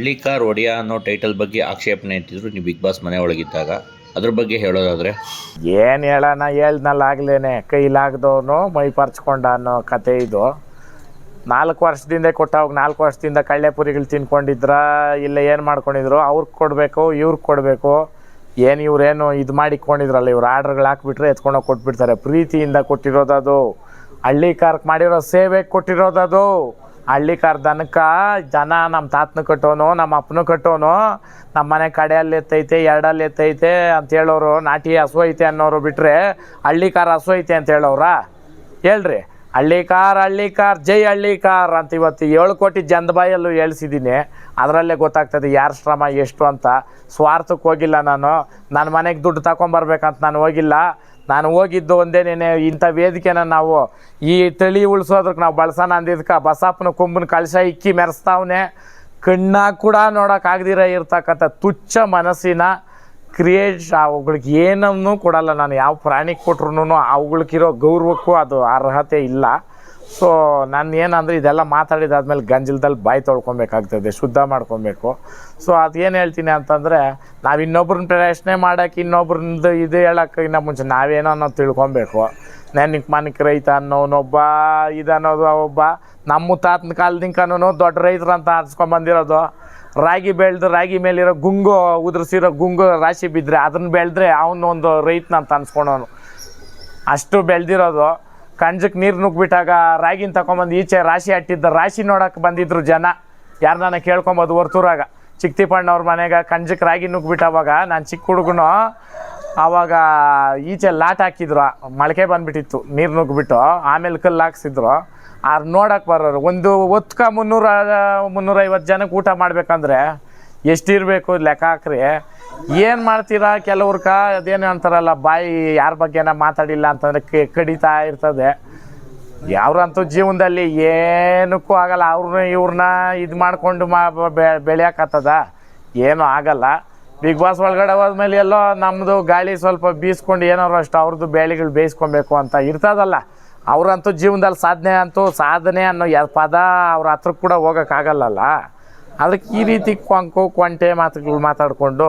ಹಳ್ಳಿಕಾರ್ ಒಡೆಯ ಅನ್ನೋ ಟೈಟಲ್ ಬಗ್ಗೆ ಆಕ್ಷೇಪಣೆ ಇಟ್ಟಿದ್ರು. ನೀವು ಬಿಗ್ ಬಾಸ್ ಮನೆ ಒಳಗಿದ್ದಾಗ. ಅದ್ರ ಬಗ್ಗೆ ಹೇಳೋದಾದ್ರೆ? ಏನು ಹೇಳೋಣ? ಹೇಳ್ದಲ್ಲ ಆಗ್ಲೇನೆ. ಕೈಲಾಗ್ದವನು ಮೈ ಪರ್ಚ್ಕೊಂಡ ಅನ್ನೋ ಕತೆ ಇದು. ನಾಲ್ಕು ವರ್ಷದಿಂದ ಕೊಟ್ಟವಾಗ ನಾಲ್ಕು ವರ್ಷದಿಂದ ಕಳ್ಳೆಪುರಿಗಳು ತಿನ್ಕೊಂಡಿದ್ರ, ಇಲ್ಲ ಏನು ಮಾಡ್ಕೊಂಡಿದ್ರು? ಅವ್ರಿಗೆ ಕೊಡಬೇಕು, ಇವ್ರಿಗೆ ಕೊಡಬೇಕು. ಏನು ಇವ್ರೇನು ಇದು ಮಾಡಿಕೊಂಡಿದ್ರಲ್ಲ, ಇವ್ರು ಆರ್ಡ್ರ್ಗಳು ಹಾಕ್ಬಿಟ್ರೆ ಎತ್ಕೊಂಡೋಗಿ ಕೊಟ್ಬಿಡ್ತಾರೆ. ಪ್ರೀತಿಯಿಂದ ಕೊಟ್ಟಿರೋದದು ಹಳ್ಳಿ ಕಾರ್ಕ್ ಮಾಡಿರೋ ಸೇವೆಗೆ ಕೊಟ್ಟಿರೋದದು ಹಳ್ಳಿ ಕಾರ್ ದನಕ್ಕೆ ಜನ ನಮ್ಮ ತಾತನ ಕಟ್ಟೋನು ನಮ್ಮ ಅಪ್ಪನ ಕಟ್ಟೋನು ನಮ್ಮ ಮನೆ ಕಡೆಯಲ್ಲಿ ಎತ್ತೈತೆ, ಎರಡಲ್ಲಿ ಎತ್ತೈತೆ ಅಂತ ಹೇಳೋರು, ನಾಟಿ ಹಸು ಐತೆ ಅನ್ನೋರು ಬಿಟ್ಟರೆ ಹಳ್ಳಿ ಕಾರ್ ಹಸು ಐತೆ ಅಂತ ಹೇಳೋರ ಹೇಳ್ರಿ. ಹಳ್ಳಿಕಾರ್ ಹಳ್ಳಿಕಾರ್ ಹಳ್ಳಿ ಕಾರ್ ಜೈ ಹಳ್ಳಿ ಕಾರ್ ಅಂತ ಇವತ್ತು ಏಳು ಕೋಟಿ ಜನದ ಬಾಯಲ್ಲೂ ಹೇಳ್ಸಿದ್ದೀನಿ. ಅದರಲ್ಲೇ ಗೊತ್ತಾಗ್ತದೆ ಯಾರ ಶ್ರಮ, ಎಷ್ಟು ಅಂತ. ಸ್ವಾರ್ಥಕ್ಕೆ ಹೋಗಿಲ್ಲ ನಾನು. ನನ್ನ ಮನೆಗೆ ದುಡ್ಡು ತಗೊಂಬರ್ಬೇಕಂತ ನಾನು ಹೋಗಿಲ್ಲ. ನಾನು ಹೋಗಿದ್ದು ಒಂದೇ ನೆನೆ ಇಂಥ ವೇದಿಕೆನ ನಾವು ಈ ತಳಿ ಉಳಿಸೋದಕ್ಕೆ ನಾವು ಬಳಸೋಣ ಅಂದಿದ್ದಕ್ಕೆ ಬಸಪ್ಪನ ಕೊಂಬನ ಕಳಶ ಇಕ್ಕಿ ಮೆರೆಸ್ತಾವನೆ. ಕಣ್ಣಾಗ ಕೂಡ ನೋಡೋಕ್ಕಾಗದಿರ ಇರ್ತಕ್ಕಂಥ ತುಚ್ಛ ಮನಸ್ಸಿನ ಕ್ರಿಯೇಟ್ ಅವುಗಳಿಗೆ ಏನನ್ನೂ ಕೊಡಲ್ಲ ನಾನು. ಯಾವ ಪ್ರಾಣಿಗೆ ಕೊಟ್ರು ಅವುಗಳಿಗಿರೋ ಗೌರವಕ್ಕೂ ಅದು ಅರ್ಹತೆ ಇಲ್ಲ. ಸೊ ನಾನು ಏನಂದರೆ ಇದೆಲ್ಲ ಮಾತಾಡಿದಾದ್ಮೇಲೆ ಗಂಜಲದಲ್ಲಿ ಬಾಯಿ ತೊಳ್ಕೊಬೇಕಾಗ್ತದೆ, ಶುದ್ಧ ಮಾಡ್ಕೊಬೇಕು. ಸೊ ಏನು ಹೇಳ್ತೀನಿ ಅಂತಂದರೆ, ನಾವು ಇನ್ನೊಬ್ರನ್ನ ಪ್ರಶ್ನೆ ಮಾಡೋಕೆ ಇನ್ನೊಬ್ರದ್ದು ಇದು ಹೇಳೋಕೆ ಇನ್ನ ಮುಂಚೆ ನಾವೇನೋ ಅನ್ನೋದು ತಿಳ್ಕೊಬೇಕು. ನೆನಕ್ ಮನಕ್ ರೈತ ಅನ್ನೋನೊಬ್ಬ ಇದನ್ನೋದು ಒಬ್ಬ, ನಮ್ಮ ತಾತನ ಕಾಲದಿಂಕನೂ ದೊಡ್ಡ ರೈತರು ಅಂತ ಆರಿಸ್ಕೊಂಬಂದಿರೋದು ರಾಗಿ ಬೆಳೆದು ರಾಗಿ ಮೇಲಿರೋ ಗುಂಗು, ಉದುರಿಸಿರೋ ಗುಂಗು ರಾಶಿ ಬಿದ್ದರೆ ಅದನ್ನ ಬೆಳೆದ್ರೆ ಅವನೊಂದು ರೈತನ ಅಂತ ಅನ್ಸ್ಕೊಳೋನು ಅಷ್ಟು ಬೆಳೆದಿರೋದು. ಕಂಜಕ್ಕೆ ನೀರು ನುಗ್ಬಿಟ್ಟಾಗ ರಾಗಿನ ತಗೊಂಬಂದು ಈಚೆ ರಾಶಿ ಅಟ್ಟಿದ್ದ ರಾಶಿ ನೋಡಕ್ಕೆ ಬಂದಿದ್ರು ಜನ. ಯಾರನ್ನ ಕೇಳ್ಕೊಂಬೋದು ಹೊರ್ತೂರಾಗ ಚಿಕ್ತಿಪಣ್ಣವ್ರ ಮನೆಗೆ ಕಂಜಕ್ಕೆ ರಾಗಿ ನುಗ್ಬಿಟ್ಟವಾಗ ನಾನು ಚಿಕ್ಕ ಹುಡುಗನು ಆವಾಗ ಈಚೆ ಲಾಟ್ ಹಾಕಿದ್ರು. ಮೊಳಕೆ ಬಂದ್ಬಿಟ್ಟಿತ್ತು, ನೀರು ನುಗ್ಬಿಟ್ಟು ಆಮೇಲೆ ಕಲ್ಲು ಹಾಕ್ಸಿದ್ರು. ಅವ್ರು ನೋಡಕ್ಕೆ ಬರೋರು. ಒಂದು ಒತ್ಕ ಮುನ್ನೂರ ಮುನ್ನೂರೈವತ್ತು ಜನಕ್ಕೆ ಊಟ ಮಾಡ್ಬೇಕಂದ್ರೆ ಎಷ್ಟಿರಬೇಕು ಲೆಕ್ಕ ಹಾಕ್ರಿ. ಏನು ಮಾಡ್ತೀರಾ? ಕೆಲವ್ರಕ ಅದೇನು ಅಂತಾರಲ್ಲ, ಬಾಯಿ ಯಾರ ಬಗ್ಗೆನ ಮಾತಾಡಿಲ್ಲ ಅಂತಂದರೆ ಕಡಿತಾ ಇರ್ತದೆ. ಯಾವ್ರಂತೂ ಜೀವನದಲ್ಲಿ ಏನಕ್ಕೂ ಆಗಲ್ಲ. ಅವ್ರನ್ನ ಇವ್ರನ್ನ ಇದು ಮಾಡ್ಕೊಂಡು ಮಾ, ಬೆ- ಬೆಳ್ಯಾಕತ್ತದ. ಏನೂ ಆಗಲ್ಲ. ಬಿಗ್ ಬಾಸ್ ಒಳಗಡೆ ಹೋದ್ಮೇಲೆ ಎಲ್ಲೋ ನಮ್ಮದು ಗಾಳಿ ಸ್ವಲ್ಪ ಬೀಸ್ಕೊಂಡು ಏನಾರು ಅಷ್ಟು ಅವ್ರದ್ದು ಬೇಳೆಗಳು ಬೇಯಿಸ್ಕೊಬೇಕು ಅಂತ ಇರ್ತದಲ್ಲ. ಅವ್ರಂತೂ ಜೀವನದಲ್ಲಿ ಸಾಧನೆ ಅಂತೂ ಸಾಧನೆ ಅನ್ನೋ ಪದ ಅವ್ರ ಹತ್ರಕ್ಕೆ ಕೂಡ ಹೋಗೋಕ್ಕಾಗಲ್ಲಲ್ಲ ಅದಕ್ಕೆ ಈ ರೀತಿ ಕೊಂಕು ಕೊಂಟೆ ಮಾತುಗಳು ಮಾತಾಡಿಕೊಂಡು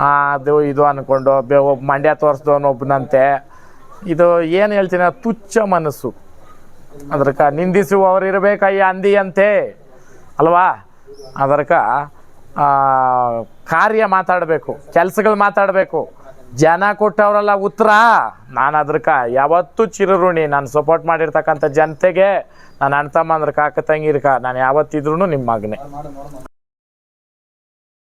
ಅದು ಇದು ಅಂದ್ಕೊಂಡು ಬೆ ಒಬ್ಬ ಮಂಡ್ಯ ತೋರಿಸ್ದವನು ಒಬ್ಬನಂತೆ ಇದು ಏನು ಹೇಳ್ತೀನಿ ತುಚ್ಚ ಮನಸ್ಸು. ಅದಕ್ಕೆ ನಿಂದಿಸುವವರು ಇರಬೇಕಯ್ಯ ಅಂದಿಯಂತೆ. ಅಲ್ವಾ? ಅದ್ರಕ ಆ, ಕಾರ್ಯ ಮಾತಾಡಬೇಕು ಕೆಲಸಗಳು ಮಾತಾಡಬೇಕು. ಜನ ಕೊಟ್ಟವರಲ್ಲ ಉತ್ತರ. ನಾನು ಅದ್ರಕ ಯಾವತ್ತೂ ಚಿರಋಣಿ, ನಾನು ಸಪೋರ್ಟ್ ಮಾಡಿರ್ತಕ್ಕಂಥ ಜನತೆಗೆ ನಾನು ಅಣ್ಣ ತಮ್ಮ ಅಂದ್ರೆ ಕಾಕ ತಂಗಿರ್ಕ ನಾನು ಯಾವತ್ತಿದ್ರೂ ನಿಮ್ಮ ಮಗನೇ.